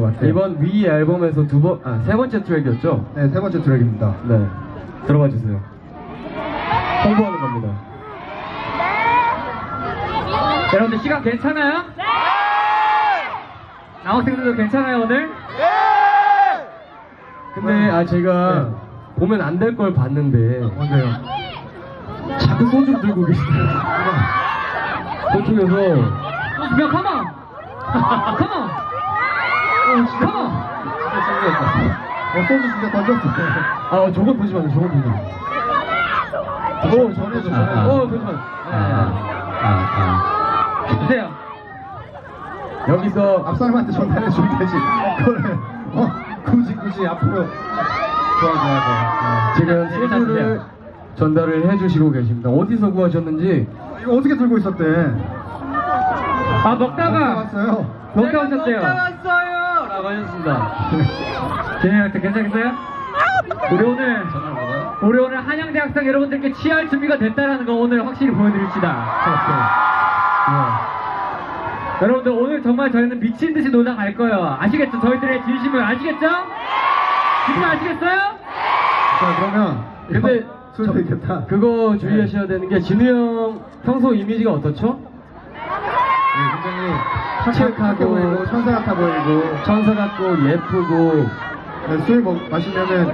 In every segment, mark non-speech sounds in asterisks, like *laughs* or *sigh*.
것 같아요. 이번 위 앨범에서 두 번, 아, 세 번째 트랙이었죠? 네, 세 번째 트랙입니다. 네. 들어봐 주세요. 홍보하는 겁니다. 여러분들 시간 괜찮아요? 네! 남학생들도 괜찮아요 오늘? 근데, 아, 제가 네. 보면 안 될 걸 봤는데, 뭔데요? 자꾸 소주 들고 계시더라고요. *laughs* 저쪽에서, 야! 가만! 가만! *laughs* 진짜 어, 소주 진짜 던졌어. 아, 저건 보지 마세요, 저건 보지 마세요. 어, 전해줘, 아, 아. 어, 보지 마세요. 주세요 여기서, 앞사람한테 전달해 주면 되지. 그걸, 어, 굳이, 굳이 앞으로. 좋아, 좋아, 좋아. 지금 네, 소주를 일단 전달을 해주시고 계십니다. 어디서 구하셨는지, 어, 이거 어떻게 들고 있었대? 아 먹다가 왔어요. 먹다 오셨대요 왔어요! 라고 하셨습니다. *laughs* 진행할 괜찮겠어요? 우리 오늘 우리 오늘 한양대 학생 여러분들께 취할 준비가 됐다라는 거 오늘 확실히 보여드립시다 여러분들 오늘 정말 저희는 미친 듯이 놀다 갈 거예요 아시겠죠? 저희들의 진심을 아시겠죠? 진짜 아시겠어요? 자, 그러면. 근데, 술 저-. 그거 주의하셔야 되는 게, 진우 형 평소 이미지가 어떻죠? 네, 착하고, 착하게 보이고, 천사 같아 보이고. 천사 같고, 예쁘고, 네, 술 먹, 마시면은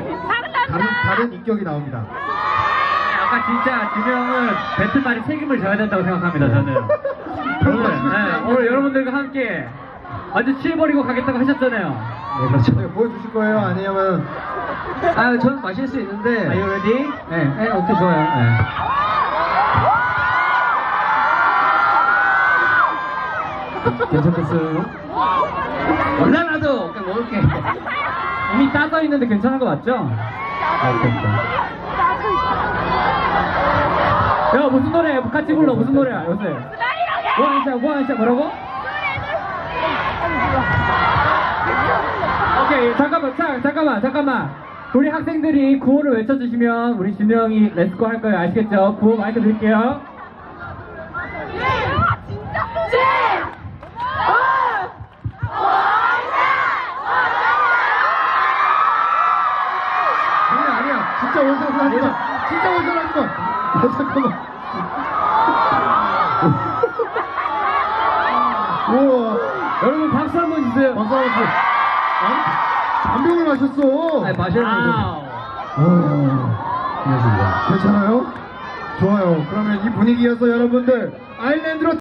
다른, 다른 인격이 나옵니다. 아까 진짜 진영은 배트말이 책임을 져야 된다고 생각합니다 저는 오늘, 네, 오늘 여러분들과 함께 완전 취해버리고 가겠다고 하셨잖아요 네, 그렇죠. 네, 보여주실 거예요? 아니면. 아, 저는 마실 수 있는데, Are you ready? 네. 네, 오케이 좋아요 네. 괜찮겠어요? 몰라 나도 그냥 먹을게. 이미 따져 있는데 괜찮은 거 맞죠? 야 무슨 노래? 같이 불러. 무슨 노래야 요새. 뭐하시야 뭐하시야 뭐라고? 오케이 잠깐만 자, 잠깐만 잠깐만. 우리 학생들이 구호를 외쳐주시면 우리 형이 렛츠고 할 거예요. 아시겠죠? 구호 마이크 드릴게요 아니야, 아니야. 진짜 원샷 하지 마. 진짜 원샷 하지 마. 아, 잠깐만. *laughs* 우와. 여러분 박수 한 번 주세요. 박수 한번 쳐. 반병을 마셨어. 아니 마시는 거 와. 괜찮아요? 좋아요. 그러면 이 분위기여서 여러분들 아일랜드로